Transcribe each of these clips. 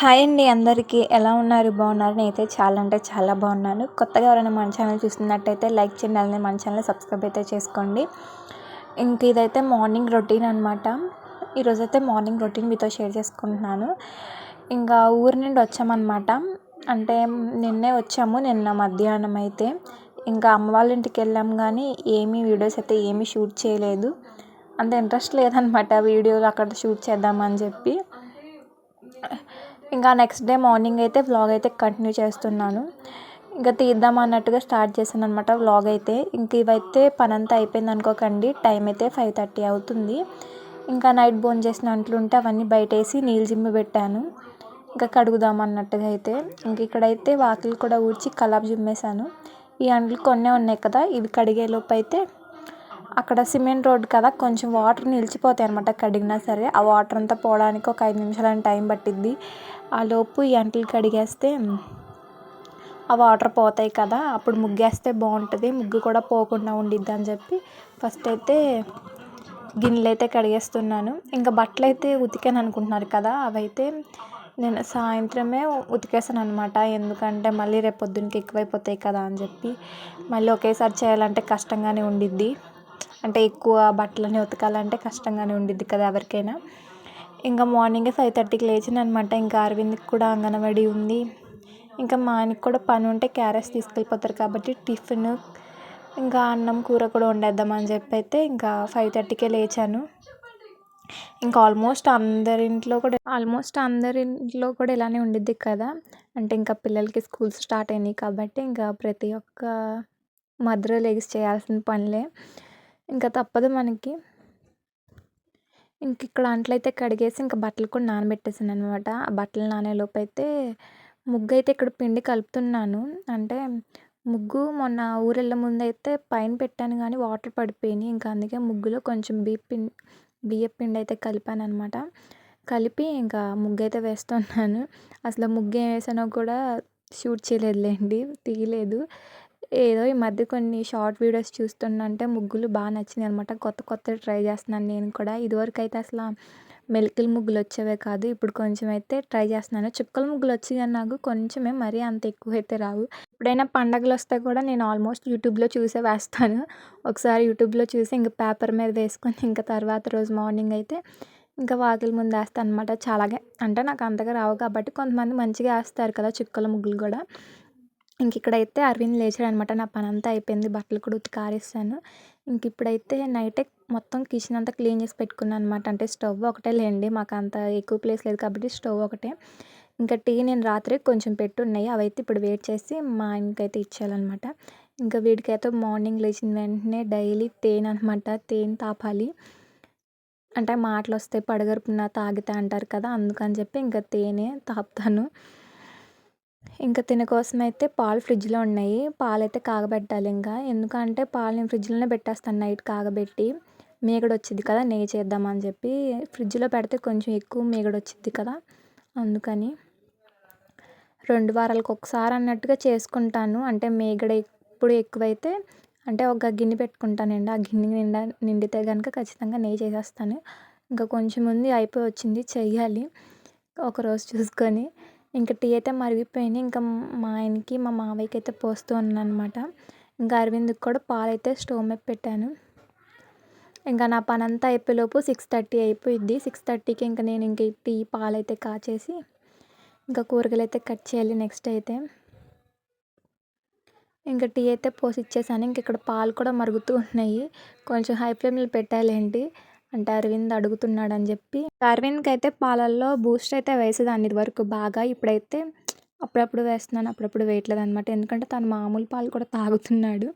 Hi అండి అందరికీ. ఎలా ఉన్నారు? బాగున్నారు? నేనైతే చాలా అంటే చాలా బాగున్నాను. కొత్తగా ఎవరైనా మన ఛానల్ చూస్తున్నట్టయితే లైక్ చేయండి. అలానే మన ఛానల్ సబ్స్క్రైబ్ అయితే చేసుకోండి. ఇంక ఇదైతే మార్నింగ్ రొటీన్ అనమాట ఈరోజైతే మార్నింగ్ రొటీన్ మీతో షేర్ చేసుకుంటున్నాను. ఇంకా ఊరి నుండి వచ్చామన్నమాట. అంటే నిన్నే వచ్చాము నిన్న మధ్యాహ్నం అయితే. ఇంకా అమ్మ వాళ్ళ ఇంటికి వెళ్ళాం కానీ ఏమీ వీడియోస్ అయితే ఏమీ షూట్ చేయలేదు. అంత ఇంట్రెస్ట్ లేదనమాట వీడియోలు అక్కడ షూట్ చేద్దామని చెప్పి. ఇంకా నెక్స్ట్ డే మార్నింగ్ అయితే వ్లాగ్ అయితే కంటిన్యూ చేస్తున్నాను. ఇంకా తీద్దాం అన్నట్టుగా స్టార్ట్ చేశాను అనమాట వ్లాగ్ అయితే. ఇంక ఇవైతే పని అంతా అయిపోయింది అనుకోకండి. టైం అయితే ఫైవ్ థర్టీ అవుతుంది. ఇంకా నైట్ బోన్ చేసిన అంట్లు ఉంటే అవన్నీ బయటేసి నీళ్ళు జిమ్మి పెట్టాను. ఇంకా కడుగుదాం అన్నట్టుగా అయితే. ఇంక ఇక్కడైతే వాకిలు కూడా ఊడ్చి కలాబ్ జిమ్మేశాను. ఈ అంట్లు కొన్నే ఉన్నాయి కదా ఇవి కడిగే లోపు అయితే అక్కడ సిమెంట్ రోడ్ కదా కొంచెం వాటర్ నిలిచిపోతాయి అనమాట కడిగినా సరే. ఆ వాటర్ అంతా పోవడానికి ఒక ఐదు నిమిషాలని టైం పట్టిద్ది. ఆ లోపు ఈ అంట్లు కడిగేస్తే ఆ వాటర్ పోతాయి కదా అప్పుడు ముగ్గేస్తే బాగుంటుంది. ముగ్గు కూడా పోకుండా ఉండిద్ది అని చెప్పి ఫస్ట్ అయితే గిన్నెలు అయితే కడిగేస్తున్నాను. ఇంకా బట్టలు అయితే ఉతికాను అనుకుంటున్నారు కదా అవైతే నేను సాయంత్రమే ఉతికేసాను అనమాట ఎందుకంటే మళ్ళీ రేపు పొద్దున్నకి ఎక్కువైపోతాయి కదా అని చెప్పి మళ్ళీ ఒకేసారి చేయాలంటే కష్టంగానే ఉండిద్ది. అంటే ఎక్కువ బట్టలని ఉతకాలంటే కష్టంగానే ఉండిద్ది కదా ఎవరికైనా. ఇంకా మార్నింగే ఫైవ్ థర్టీకి లేచాను అనమాట ఇంకా అరవింద్కి కూడా అంగన్వాడీ ఉంది. ఇంకా మా ఆయనకి కూడా పని ఉంటే క్యారెట్స్ తీసుకెళ్ళిపోతారు కాబట్టి టిఫిన్ ఇంకా అన్నం కూర కూడా వండేద్దామని చెప్పి అయితే ఇంకా ఫైవ్ థర్టీకే లేచాను. ఇంకా ఆల్మోస్ట్ అందరింట్లో కూడా ఆల్మోస్ట్ అందరింట్లో కూడా ఇలానే ఉండిద్ది కదా. అంటే ఇంకా పిల్లలకి స్కూల్స్ స్టార్ట్ అయినాయి కాబట్టి ఇంకా ప్రతి ఒక్క మదర్ లెగిసి చేయాల్సిన పనులే. ఇంకా తప్పదు మనకి. ఇంక ఇక్కడ అంట్లయితే కడిగేసి ఇంకా బట్టలు కూడా నానబెట్టేసాను అనమాట ఆ బట్టలు నానేలోపు అయితే ముగ్గు అయితే ఇక్కడ పిండి కలుపుతున్నాను. అంటే ముగ్గు మొన్న ఊరెళ్ళ ముందు అయితే పైన పెట్టాను కానీ వాటర్ పడిపోయినాయి. ఇంకా అందుకే ముగ్గులో కొంచెం బియ్య పిండి బియ్య పిండి అయితే కలిపాను అనమాట కలిపి ఇంకా ముగ్గు అయితే వేస్తున్నాను. అసలు ముగ్గు ఏం వేసానో కూడా షూట్ చేయలేదులేండి తీయలేదు. ఏదో ఈ మధ్య కొన్ని షార్ట్ వీడియోస్ చూస్తుంటే ముగ్గులు బాగా నచ్చింది అనమాట కొత్త కొత్తవి ట్రై చేస్తున్నాను నేను కూడా. ఇదివరకు అయితే అసలు మెలికల ముగ్గులు వచ్చేవే కాదు ఇప్పుడు కొంచెం అయితే ట్రై చేస్తున్నాను. చుక్కల ముగ్గులు వచ్చి కానీ నాకు కొంచెమే మరీ అంత ఎక్కువ అయితే రావు. ఎప్పుడైనా పండగలు వస్తే కూడా నేను ఆల్మోస్ట్ యూట్యూబ్లో చూసే వేస్తాను. ఒకసారి యూట్యూబ్లో చూసి ఇంకా పేపర్ మీద వేసుకొని ఇంకా తర్వాత రోజు మార్నింగ్ అయితే ఇంకా వాకిలి ముందు వేస్తాను అనమాట చాలాగా అంటే నాకు అంతగా రావు కాబట్టి కొంతమంది మంచిగా వేస్తారు కదా చుక్కల ముగ్గులు కూడా. ఇంక ఇక్కడైతే అరవింద్ లేచాడు అనమాట నా పని అంతా అయిపోయింది. బట్టలు కూడా ఉతికి ఆరేసాను. ఇంక ఇప్పుడైతే నైటే మొత్తం కిచెన్ అంతా క్లీన్ చేసి పెట్టుకున్నాను అనమాట అంటే స్టవ్ ఒకటే లేండి. మాకు అంత ఎక్కువ ప్లేస్ లేదు కాబట్టి స్టవ్ ఒకటే. ఇంకా టీ నేను రాత్రి కొంచెం పెట్టున్నాయి. అవైతే ఇప్పుడు వెయిట్ చేసి మా ఆయనకైతే ఇచ్చేయాలన్నమాట ఇంకా వీడికైతే మార్నింగ్ లేచిన వెంటనే డైలీ తేనె అనమాట తేనె తాపాలి. అంటే మాటలు వస్తాయి పడగరుపున తాగితే అంటారు కదా అందుకని చెప్పి ఇంకా తేనె తాపుతాను. ఇంకా తిన కోసం అయితే పాలు ఫ్రిడ్జ్లో ఉన్నాయి. పాలైతే కాగబెట్టాలి ఇంకా. ఎందుకంటే పాలు నేను ఫ్రిడ్జ్లోనే పెట్టేస్తాను నైట్ కాగబెట్టి. మీగడ వచ్చింది కదా నెయ్యి చేద్దామని చెప్పి. ఫ్రిడ్జ్లో పెడితే కొంచెం ఎక్కువ మీగడ వచ్చింది కదా అందుకని. రెండు వారాలకు ఒకసారి అన్నట్టుగా చేసుకుంటాను. అంటే మీగడ ఎప్పుడు ఎక్కువైతే అంటే ఒక గిన్నె పెట్టుకుంటానండి ఆ గిన్నె నిండా నిండితే కనుక ఖచ్చితంగా నెయ్యి చేసేస్తాను. ఇంకా కొంచెం ఉంది అయిపోయి వచ్చింది చెయ్యాలి. ఒకరోజు చూసుకొని. ఇంకా టీ అయితే మరిగిపోయినాయి ఇంకా మా ఆయనకి మా మావయ్యకి అయితే పోస్తూ ఉన్నాను అనమాట ఇంకా అరవింద్కి కూడా పాలు అయితే స్టవ్ మీద పెట్టాను. ఇంకా నా పని అంతా అయిపోయేలోపు సిక్స్ థర్టీ అయిపోయింది సిక్స్ థర్టీకి ఇంకా నేను ఇంక టీ పాలు అయితే కాచేసి ఇంకా కూరగాయలు అయితే కట్ చేయాలి నెక్స్ట్ అయితే. ఇంకా టీ అయితే పోసి ఇచ్చేసాను. ఇంక ఇక్కడ పాలు కూడా మరుగుతూ ఉన్నాయి. కొంచెం హై ఫ్లేమ్లో పెట్టాలేంటి అంటే అరవింద్ అడుగుతున్నాడు అని చెప్పి. అరవింద్కి అయితే పాలల్లో బూస్ట్ అయితే వేసేదాన్ని ఇది వరకు బాగా. ఇప్పుడైతే అప్పుడప్పుడు వేస్తున్నాను అప్పుడప్పుడు వేయట్లేదు అనమాట ఎందుకంటే తను మామూలు పాలు కూడా తాగుతున్నాడు.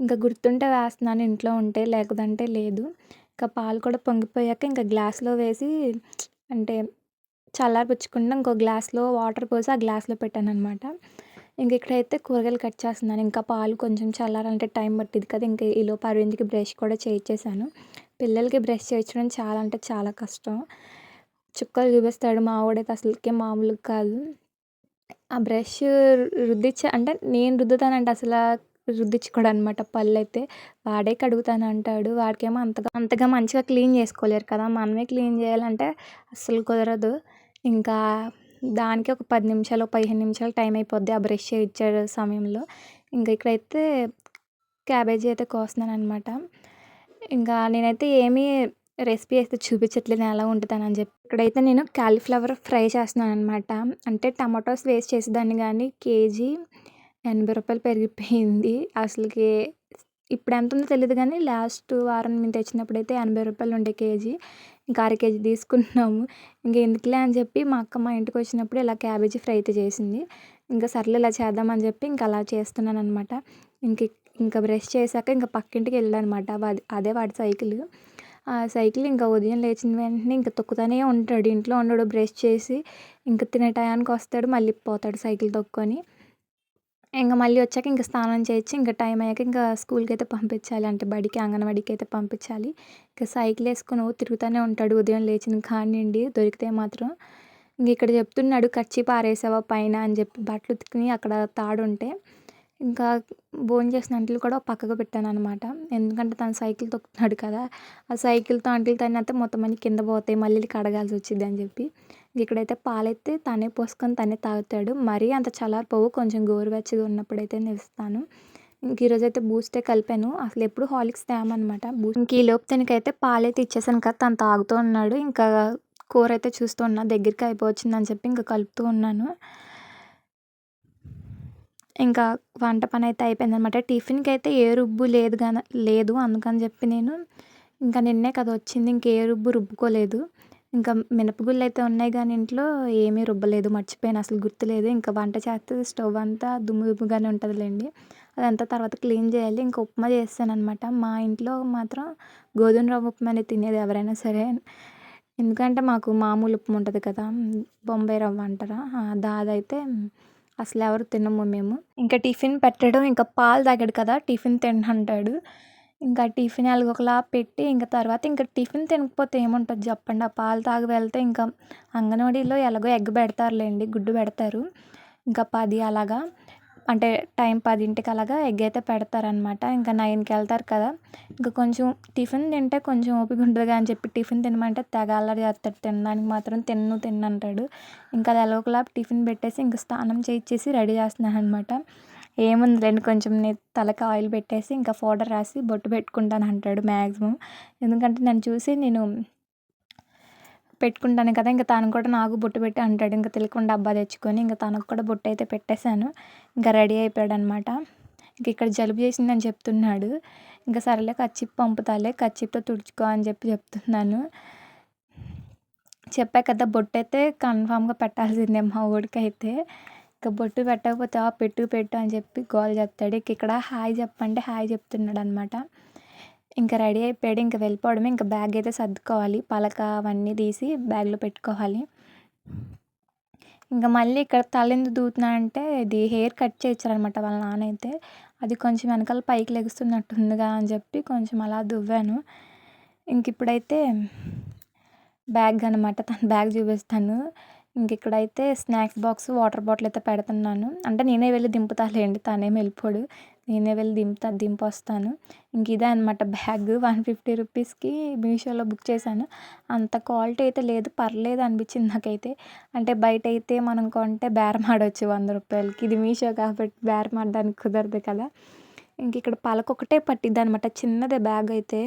ఇంకా గుర్తుంటే వేస్తున్నాను ఇంట్లో ఉంటే లేకుంటే లేదు. ఇంకా పాలు కూడా పొంగిపోయాక ఇంకా గ్లాస్లో వేసి అంటే చల్లారిపుచ్చకుండా ఇంకో గ్లాస్లో వాటర్ పోసి ఆ గ్లాస్లో పెట్టాను అనమాట ఇంక ఇక్కడైతే కూరగాయలు కట్ చేస్తున్నాను. ఇంకా పాలు కొంచెం చల్లారంటే టైం పట్టింది కదా. ఇంకా ఈలోపు అరవింద్కి బ్రష్ కూడా చేయించేసాను పిల్లలకి బ్రష్ చేయించడం చాలా అంటే చాలా కష్టం. చుక్కలు చూపిస్తాడు మా వాడైతే అసలుకే మామూలు కాదు. ఆ బ్రష్ రుద్దిచ్చే అంటే నేను రుద్దుతానంటే అసలు రుద్దించుకోడు అనమాట పళ్ళు అయితే వాడే కడుగుతాను అంటాడు. వాడికేమో అంతగా అంతగా మంచిగా క్లీన్ చేసుకోలేరు కదా. మనమే క్లీన్ చేయాలంటే అస్సలు కుదరదు. ఇంకా దానికి ఒక పది నిమిషాలు పదిహేను నిమిషాలు టైం అయిపోద్ది ఆ బ్రష్ ఇచ్చే సమయంలో. ఇంకా ఇక్కడైతే క్యాబేజీ అయితే కోస్తున్నాను అనమాట ఇంకా నేనైతే ఏమీ రెసిపీ అయితే చూపించట్లేదు ఎలా వండుతానని చెప్పి. ఇక్కడైతే నేను క్యాలీఫ్లవర్ ఫ్రై చేస్తున్నాను అనమాట అంటే టమాటోస్ వేస్ట్ చేసేదాన్ని కానీ కేజీ ఎనభై రూపాయలు పెరిగిపోయింది. అసలుకి ఇప్పుడు ఎంత ఉందో తెలియదు కానీ లాస్ట్ వారం మేము తెచ్చినప్పుడు అయితే ఎనభై రూపాయలు ఉండే కేజీ. ఇంకా అర కేజీ తీసుకున్నాము. ఇంకా ఎందుకులే అని చెప్పి మా అక్క మా ఇంటికి వచ్చినప్పుడు ఇలా క్యాబేజీ ఫ్రై అయితే చేసింది. ఇంకా సర్లే ఇలా చేద్దామని చెప్పి ఇంకా అలా చేస్తున్నాను అనమాట ఇంక ఇంకా బ్రష్ చేశాక ఇంకా పక్కింటికి వెళ్ళాను అదే వాడి సైకిల్. ఆ సైకిల్ ఇంకా ఉదయం లేచిన వెంటనే ఇంకా తొక్కుతూనే ఉంటాడు. ఇంట్లో ఉండడు బ్రష్ చేసి ఇంకా తినే టయానికి వస్తాడు మళ్ళీ పోతాడు సైకిల్ తొక్కుని. ఇంకా మళ్ళీ వచ్చాక ఇంకా స్నానం చేయించి ఇంకా టైం అయ్యాక ఇంకా స్కూల్కి అయితే పంపించాలి అంటే బడికి అంగన్వాడికి అయితే పంపించాలి. ఇంకా సైకిల్ వేసుకొని తిరుగుతూనే ఉంటాడు ఉదయం లేచిన కానివ్వండి దొరికితే మాత్రం. ఇంక ఇక్కడ చెప్తున్నాడు కచ్చి పారేసావా పైన? అని చెప్పి బట్టలు ఉతికిని అక్కడ తాడు ఉంటే ఇంకా చేసిన అంట్లు కూడా పక్కకు పెట్టాను అనమాట ఎందుకంటే తను సైకిల్ తొక్కుతున్నాడు కదా. ఆ సైకిల్తో అంట్లు తన్నితే మొత్తం అన్ని కింద పోతాయి మళ్ళీ కడగాల్సి వచ్చింది అని చెప్పి. ఇక్కడైతే పాలైతే తనే పోసుకొని తనే తాగుతాడు. మరీ అంత చల్లారిపోవు కొంచెం గోరువెచ్చగా ఉన్నప్పుడైతే నిలుస్తాను ఇంక ఈరోజు అయితే బూస్టే కలిపాను. అసలు ఎప్పుడు హాలిక్స్ తేమనమాట ఇంక ఈ లోపు తనకైతే పాలైతే ఇచ్చేసాను కదా తను తాగుతూ ఉన్నాడు. ఇంకా కూర అయితే చూస్తూ ఉన్నా దగ్గరికి అయిపోవచ్చిందని చెప్పి ఇంకా కలుపుతూ ఉన్నాను. ఇంకా వంట పని అయితే అయిపోయిందనమాట టిఫిన్కి అయితే ఏ రుబ్బు లేదు కానీ లేదు అందుకని చెప్పి నేను ఇంకా నిన్నే కదా వచ్చింది ఇంకే రుబ్బు రుబ్బుకోలేదు. ఇంకా మినపగుళ్ళు అయితే ఉన్నాయి కానీ ఇంట్లో ఏమీ రుబ్బలేదు మర్చిపోయాను అసలు గుర్తులేదు. ఇంకా వంట చేస్తే స్టవ్ అంతా దుమ్ము దుమ్ముగానే ఉంటుందిలేండి. అదంతా తర్వాత క్లీన్ చేయాలి ఇంకా ఉప్మా చేస్తాను అనమాట మా ఇంట్లో మాత్రం గోధుమ రవ్వ ఉప్మానే తినేది ఎవరైనా సరే. ఎందుకంటే మాకు మామూలు ఉప్మా ఉంటుంది కదా బొంబాయి రవ్వ అంటారా? దాదైతే అసలు ఎవరు తినము మేము. ఇంకా టిఫిన్ పెట్టడం ఇంకా పాలు తాగాడు కదా టిఫిన్ తినంటాడు ఇంకా టిఫిన్ ఎలాగొకలా పెట్టి ఇంకా తర్వాత ఇంకా టిఫిన్ తినకపోతే ఏముంటుంది చెప్పండి. ఆ పాలు తాగి వెళ్తే ఇంకా అంగన్వాడీలో ఎలాగో ఎగ్ పెడతారులేండి గుడ్డు పెడతారు. ఇంకా పది అలాగా. అంటే టైం పదింటికి అలాగా ఎగ్ అయితే పెడతారనమాట. ఇంకా నైన్కి వెళ్తారు కదా. ఇంకా కొంచెం టిఫిన్ తింటే కొంచెం ఓపిక ఉంటుంది అని చెప్పి టిఫిన్ తినమంటే తెగ అల్లరి చేస్తాడు తినడానికి మాత్రం తిన్ను తిన్ను అంటాడు. ఇంకా అది ఎలాగోలా టిఫిన్ పెట్టేసి ఇంకా స్నానం చేయించేసి రెడీ చేస్తున్నాను అనమాట ఏముందిలేండి కొంచెం నేను తలకి ఆయిల్ పెట్టేసి ఇంకా పౌడర్ రాసి బొట్టు పెట్టుకుంటాను అంటాడు మ్యాక్సిమం ఎందుకంటే నన్ను చూసి నేను పెట్టుకుంటాను కదా ఇంకా తను కూడా నాకు బొట్టు పెట్టి అంటాడు. ఇంకా తెలియకుండా డబ్బా తెచ్చుకొని ఇంకా తనకు కూడా బొట్టు అయితే పెట్టేశాను. ఇంకా రెడీ అయిపోయాడు అనమాట ఇంక ఇక్కడ జలుబు చేసిందని చెప్తున్నాడు. ఇంకా సరేలే కచ్చిప్ పంపుతాలే కచ్చిప్తో తుడుచుకో అని చెప్పి చెప్తున్నాను. చెప్పా కదా బొట్టు అయితే కన్ఫామ్గా పెట్టాల్సిందే మా ఊడికైతే ఇంకా బొట్టు పెట్టకపోతే పెట్టు పెట్టు అని చెప్పి గోల్ చెప్తాడు ఇక్కడ హాయ్ చెప్పంటే హాయ్ చెప్తున్నాడు అనమాట ఇంకా రెడీ అయిపోయాడు. ఇంకా వెళ్ళిపోవడమే. ఇంకా బ్యాగ్ అయితే సర్దుకోవాలి. పలక అవన్నీ తీసి బ్యాగ్లో పెట్టుకోవాలి. ఇంకా మళ్ళీ ఇక్కడ తల ఎందుకు దూతున్నా అంటే ఇది హెయిర్ కట్ చేయించారనమాట వాళ్ళ నాన్న అయితే. అది కొంచెం వెనకాల పైకి లెగుస్తున్నట్టుందిగా అని చెప్పి కొంచెం అలా దువ్వాను. ఇంక ఇప్పుడైతే బ్యాగ్ అనమాట తన బ్యాగ్ చూపిస్తాను. ఇంక ఇక్కడైతే స్నాక్స్ బాక్స్ వాటర్ బాటిల్ అయితే పెడుతున్నాను. అంటే నేనే వెళ్ళి దింపుతాలేండి తనేం వెళ్ళిపోడు. నేనే వెళ్ళి దింపుతా దింపొస్తాను. ఇంక ఇదే అనమాట బ్యాగ్. వన్ ఫిఫ్టీ రూపీస్కి మీషోలో బుక్ చేశాను. అంత క్వాలిటీ అయితే లేదు. పర్లేదు అనిపించింది నాకైతే. అంటే బయట అయితే మనం కొంటే బేరం ఆడవచ్చు వంద రూపాయలకి. ఇది మీషో కాబట్టి బేరం ఆడడానికి కుదరదు కదా. ఇంక ఇక్కడ పలకొకటే పట్టిద్ది అనమాట చిన్నదే బ్యాగ్ అయితే.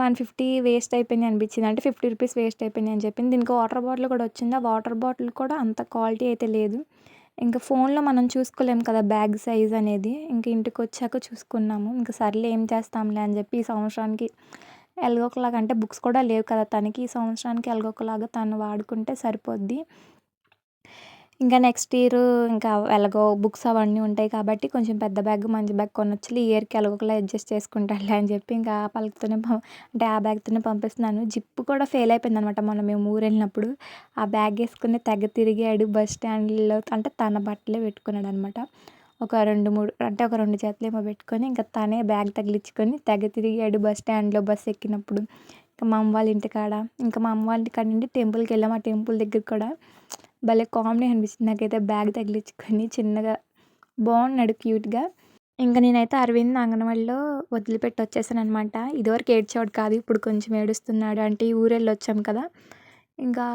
వన్ ఫిఫ్టీ వేస్ట్ అయిపోయింది అనిపించింది. అంటే ఫిఫ్టీ రూపీస్ వేస్ట్ అయిపోయింది అని చెప్పింది. దీనికి వాటర్ బాటిల్ కూడా వచ్చింది. ఆ వాటర్ బాటిల్ కూడా అంత క్వాలిటీ అయితే లేదు. ఇంకా ఫోన్లో మనం చూసుకోలేము కదా బ్యాగ్ సైజ్ అనేది. ఇంక ఇంటికి వచ్చాక చూసుకున్నాము. ఇంకా సర్లే ఏం చేస్తాంలే అని చెప్పి ఈ సంవత్సరానికి ఎలాగోకలాగా అంటే బుక్స్ కూడా లేవు కదా తనకి. ఈ సంవత్సరానికి ఎలాగోకలాగా తను వాడుకుంటే సరిపోద్ది. ఇంకా నెక్స్ట్ ఇయర్ ఇంకా ఎలాగో బుక్స్ అవన్నీ ఉంటాయి కాబట్టి కొంచెం పెద్ద బ్యాగ్ మంచి బ్యాగ్ కొనొచ్చు ఈ ఇయర్కి ఎలాగోలా అడ్జస్ట్ చేసుకుంటాడులే అని చెప్పి ఇంకా ఆ పలకతోనే అంటే ఆ బ్యాగ్తోనే పంపిస్తున్నాను. జిప్ కూడా ఫెయిల్ అయిపోయింది అనమాట మొన్న మేము ఊరు వెళ్ళినప్పుడు ఆ బ్యాగ్ వేసుకుని తెగ తిరిగాడు బస్ స్టాండ్లో అంటే తన బట్టలే పెట్టుకున్నాడు అనమాట ఒక రెండు మూడు అంటే ఒక రెండు చేతులు ఏమో పెట్టుకొని ఇంకా తనే బ్యాగ్ తగిలించుకొని తెగ తిరిగాడు బస్ స్టాండ్లో బస్ ఎక్కినప్పుడు. ఇంకా మా అమ్మ వాళ్ళ ఇంటికాడ ఇంకా మా అమ్మ వాళ్ళ ఇంటికాడ నుండి టెంపుల్కి వెళ్ళాము ఆ టెంపుల్ దగ్గర కూడా భలే కామెడీ అనిపించింది నాకైతే బ్యాగ్ తగిలించుకొని చిన్నగా బాగున్నాడు క్యూట్గా. ఇంకా నేనైతే అరవింద్ అంగన్వాడిలో వదిలిపెట్టి వచ్చేసాను అనమాట ఇదివరకు ఏడ్చేవాడు కాదు ఇప్పుడు కొంచెం ఏడుస్తున్నాడు. అంటే ఈ ఊరు వెళ్ళి వచ్చాం కదా. ఇంకా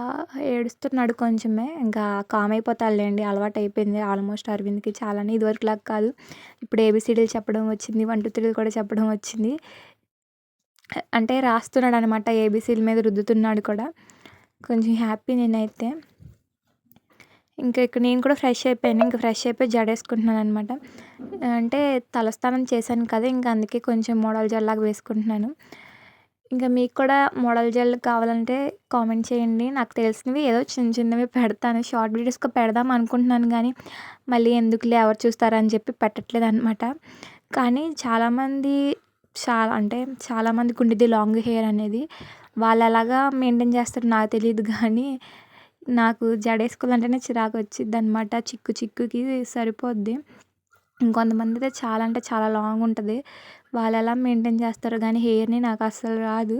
ఏడుస్తున్నాడు కొంచెమే. ఇంకా కామ్ అయిపోతాడులేండి అలవాటు అయిపోయింది ఆల్మోస్ట్ అరవింద్కి చాలానే. ఇదివరకు లాగా కాదు. ఇప్పుడు ఏబిసిడీలు చెప్పడం వచ్చింది వన్ టూ త్రీలు కూడా చెప్పడం వచ్చింది. అంటే రాస్తున్నాడు అనమాట ఏబిసీల మీద రుద్దుతున్నాడు కూడా. కొంచెం హ్యాపీ నేనైతే. ఇంకా ఇక్కడ నేను కూడా ఫ్రెష్ అయిపోయాను. ఇంకా ఫ్రెష్ అయిపోయి జడేసుకుంటున్నాను అనమాట అంటే తలస్నానం చేశాను కదా ఇంకా అందుకే కొంచెం మోడల్ జెల్లాగా వేసుకుంటున్నాను. ఇంకా మీకు కూడా మోడల్ జెల్ కావాలంటే కామెంట్ చేయండి. నాకు తెలిసినవి ఏదో చిన్న చిన్నవి పెడతాను. షార్ట్ వీడియోస్గా పెడదాం అనుకుంటున్నాను కానీ మళ్ళీ ఎందుకులే ఎవరు చూస్తారని చెప్పి పెట్టట్లేదు అనమాట కానీ చాలామంది చాలా అంటే చాలామందికి ఉండేది లాంగ్ హెయిర్ అనేది వాళ్ళు ఎలాగా మెయింటైన్ చేస్తారో నాకు తెలియదు కానీ నాకు జడేసుకోవాలంటేనే చిరాకు వచ్చింది అనమాట చిక్కు చిక్కుకి సరిపోద్ది. ఇంకొంతమంది అయితే చాలా అంటే చాలా లాంగ్ ఉంటుంది వాళ్ళు ఎలా మెయింటైన్ చేస్తారో? కానీ హెయిర్ని నాకు అస్సలు రాదు.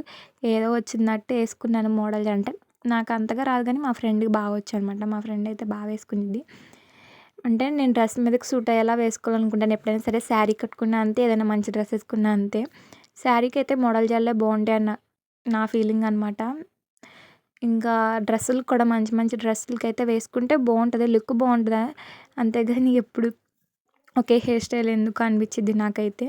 ఏదో వచ్చిందట్టు వేసుకున్నాను మోడల్ అంటే. నాకు అంతగా రాదు కానీ మా ఫ్రెండ్కి బాగా వచ్చు అనమాట మా ఫ్రెండ్ అయితే బాగా వేసుకునేది. అంటే నేను డ్రెస్ మీదకి సూట్ అయ్యేలా వేసుకోవాలనుకుంటాను. ఎప్పుడైనా సరే శారీ కట్టుకున్నా అంతే. ఏదైనా మంచి డ్రెస్ వేసుకున్నా అంతే. శారీకి అయితే మోడల్ జల్లే బాగుంటాయి అన్న నా ఫీలింగ్ అనమాట ఇంకా డ్రెస్సులు కూడా మంచి మంచి డ్రెస్సులకి అయితే వేసుకుంటే బాగుంటుంది లుక్ బాగుంటుంది? అంతేగాని ఎప్పుడు ఒకే హెయిర్ స్టైల్ ఎందుకు అనిపించింది నాకైతే.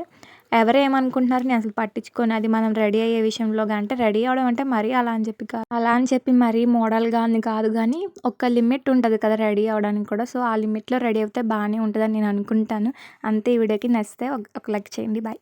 ఎవరు ఏమనుకుంటున్నారు నేను అసలు పట్టించుకొని. అది మనం రెడీ అయ్యే విషయంలో అంటే రెడీ అవ్వడం అంటే మరీ అలా అని చెప్పి కాదు అలా అని చెప్పి మరీ మోడల్గా అని కాదు కానీ ఒక లిమిట్ ఉంటుంది కదా రెడీ అవ్వడానికి కూడా. సో ఆ లిమిట్లో రెడీ అవుతే బాగానే ఉంటుందని నేను అనుకుంటాను. అంతే ఈ వీడియోకి నచ్చితే ఒక లైక్ చేయండి. బాయ్.